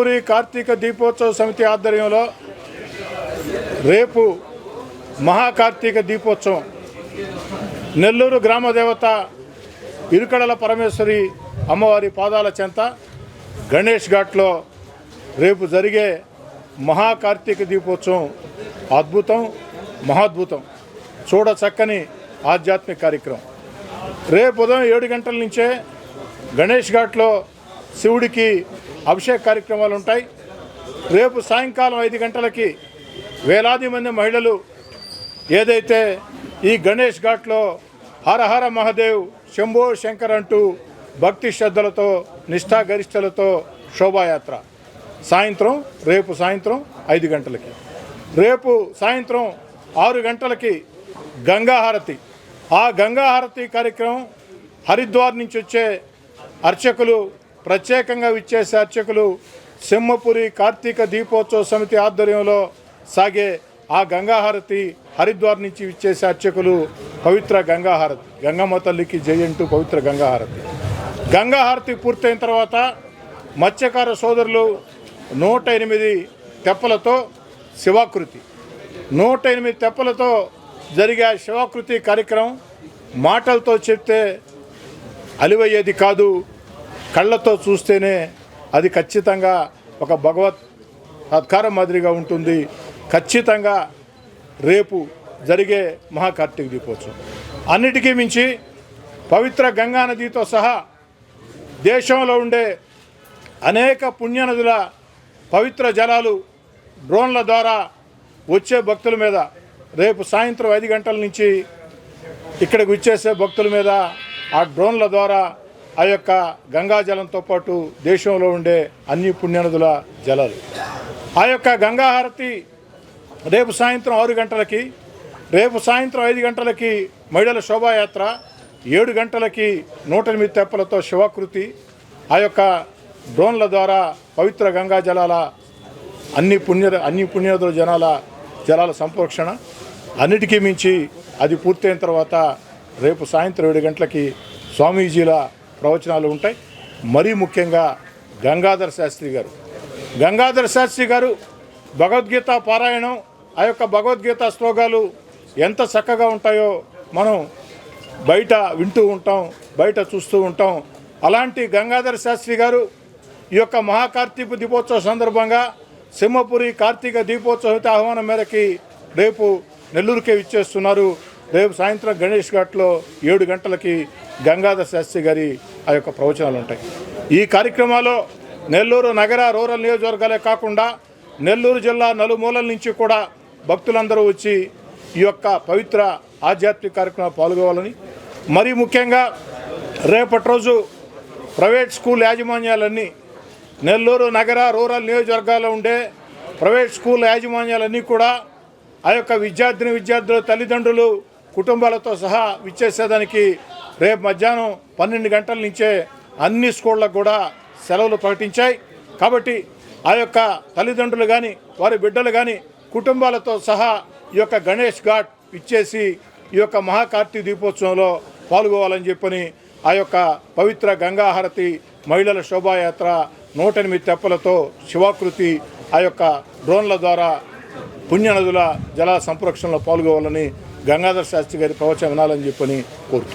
పూరి కార్తీక దీపోత్సవ సమితి ఆధ్వర్యంలో రేపు మహాకార్తీక దీపోత్సవం. నెల్లూరు గ్రామ దేవత ఇరుకడల పరమేశ్వరి అమ్మవారి పాదాల చెంత గణేష్ ఘాట్లో రేపు జరిగే మహాకార్తీక దీపోత్సవం అద్భుతం మహాద్భుతం. చూడ చక్కని ఆధ్యాత్మిక కార్యక్రమం. రేపు ఉదయం ఏడు గంటల నుంచే గణేష్ ఘాట్లో శివుడికి అభిషేక కార్యక్రమాలు ఉంటాయి. రేపు సాయంకాలం ఐదు గంటలకి వేలాది మంది మహిళలు ఏదైతే ఈ గణేష్ ఘాట్లో హరహర మహదేవ్ మహాదేవ్ శంభో శంకర్ అంటూ భక్తి శ్రద్ధలతో నిష్ఠాగరిష్టలతో శోభాయాత్ర. సాయంత్రం రేపు సాయంత్రం ఐదు గంటలకి. రేపు సాయంత్రం ఆరు గంటలకి గంగాహారతి ఆ గంగాహారతి కార్యక్రమం హరిద్వార్ నుంచి వచ్చే అర్చకులు ప్రత్యేకంగా విచ్చేసే అర్చకులు సింహపురి కార్తీక దీపోత్సవ సమితి ఆధ్వర్యంలో సాగే ఆ గంగాహారతి హరిద్వార్ నుంచి విచ్చేసే అర్చకులు పవిత్ర గంగాహారతి. గంగమ్మ తల్లికి జై పవిత్ర గంగాహారతి. గంగాహారతి పూర్తయిన తర్వాత మత్స్యకార సోదరులు నూట ఎనిమిది తెప్పలతో శివాకృతి. నూట ఎనిమిది తెప్పలతో జరిగే శివాకృతి కార్యక్రమం మాటలతో చెప్తే అలివయ్యేది కాదు. కళ్ళతో చూస్తేనే అది ఖచ్చితంగా ఒక భగవత్ సత్కారం మాదిరిగా ఉంటుంది. ఖచ్చితంగా రేపు జరిగే మహాకార్తీక దీపోత్సవం. అన్నిటికీ మించి పవిత్ర గంగా నదితో సహా దేశంలో ఉండే అనేక పుణ్యనదుల పవిత్ర జలాలు డ్రోన్ల ద్వారా వచ్చే భక్తుల మీద రేపు సాయంత్రం ఐదు గంటల నుంచి ఇక్కడికి వచ్చేసే భక్తుల మీద ఆ డ్రోన్ల ద్వారా ఆ యొక్క గంగా జలంతో పాటు దేశంలో ఉండే అన్ని పుణ్యనదుల జలాలు. ఆ యొక్క గంగా హారతి రేపు సాయంత్రం ఆరు గంటలకి రేపు సాయంత్రం ఐదు గంటలకి మహిళల శోభాయాత్ర ఏడు గంటలకి నూట ఎనిమిది తెప్పలతో శివాకృతి ఆ యొక్క డ్రోన్ల ద్వారా పవిత్ర గంగా జలాల అన్ని పుణ్య అన్ని పుణ్యదుల జనాల జలాల సంరక్షణ అన్నిటికీ మించి అది పూర్తయిన తర్వాత రేపు సాయంత్రం ఏడు గంటలకి స్వామీజీల ప్రవచనాలు ఉంటాయి. మరీ ముఖ్యంగా గంగాధర శాస్త్రి గారు. గంగాధర శాస్త్రి గారు భగవద్గీత పారాయణం ఆ యొక్క భగవద్గీత శ్లోకాలు ఎంత చక్కగా ఉంటాయో మనం బయట వింటూ ఉంటాం బయట చూస్తూ ఉంటాం. అలాంటి గంగాధర శాస్త్రి గారు ఈ యొక్క మహాకార్తీక దీపోత్సవ సందర్భంగా సింహపురి కార్తీక దీపోత్సవ ఆహ్వానం మేరకి రేపు నెల్లూరుకే ఇచ్చేస్తున్నారు రేపు సాయంత్రం గణేష్ ఘాట్లో ఏడు గంటలకి గంగాధర శాస్త్రి గారి ఆ యొక్క ప్రవచనాలు ఉంటాయి. ఈ కార్యక్రమాల్లో నెల్లూరు నగర రూరల్ నియోజకవర్గాలే కాకుండా నెల్లూరు జిల్లా నలుమూలల నుంచి కూడా భక్తులందరూ వచ్చి ఈ యొక్క పవిత్ర ఆధ్యాత్మిక కార్యక్రమాలు పాల్గొవాలని. మరీ ముఖ్యంగా రేపటి రోజు ప్రైవేట్ స్కూల్ యాజమాన్యాలన్నీ నెల్లూరు నగర రూరల్ నియోజకవర్గాల్లో ఉండే ప్రైవేట్ స్కూల్ యాజమాన్యాలన్నీ కూడా ఆ యొక్క విద్యార్థిని విద్యార్థుల తల్లిదండ్రులు కుటుంబాలతో సహా విచ్చేసేదానికి రేపు మధ్యాహ్నం పన్నెండు గంటల నుంచే అన్ని స్కూళ్ళకు కూడా సెలవులు ప్రకటించాయి. కాబట్టి ఆ యొక్క తల్లిదండ్రులు కానీ వారి బిడ్డలు కానీ కుటుంబాలతో సహా ఈ యొక్క గణేష్ ఘాట్ ఇచ్చేసి ఈ యొక్క మహాకార్తీ దీపోత్సవంలో పాల్గొవాలని చెప్పని ఆ యొక్క పవిత్ర గంగాహారతి మహిళల శోభాయాత్ర నూట ఎనిమిది తెప్పలతో శివాకృతి ఆ యొక్క డ్రోన్ల ద్వారా పుణ్యనదుల జల సంరక్షణలో పాల్గొవాలని గంగాధర శాస్త్రి గారి ప్రవచనం వినాలని చెప్పని కోరుతున్నాను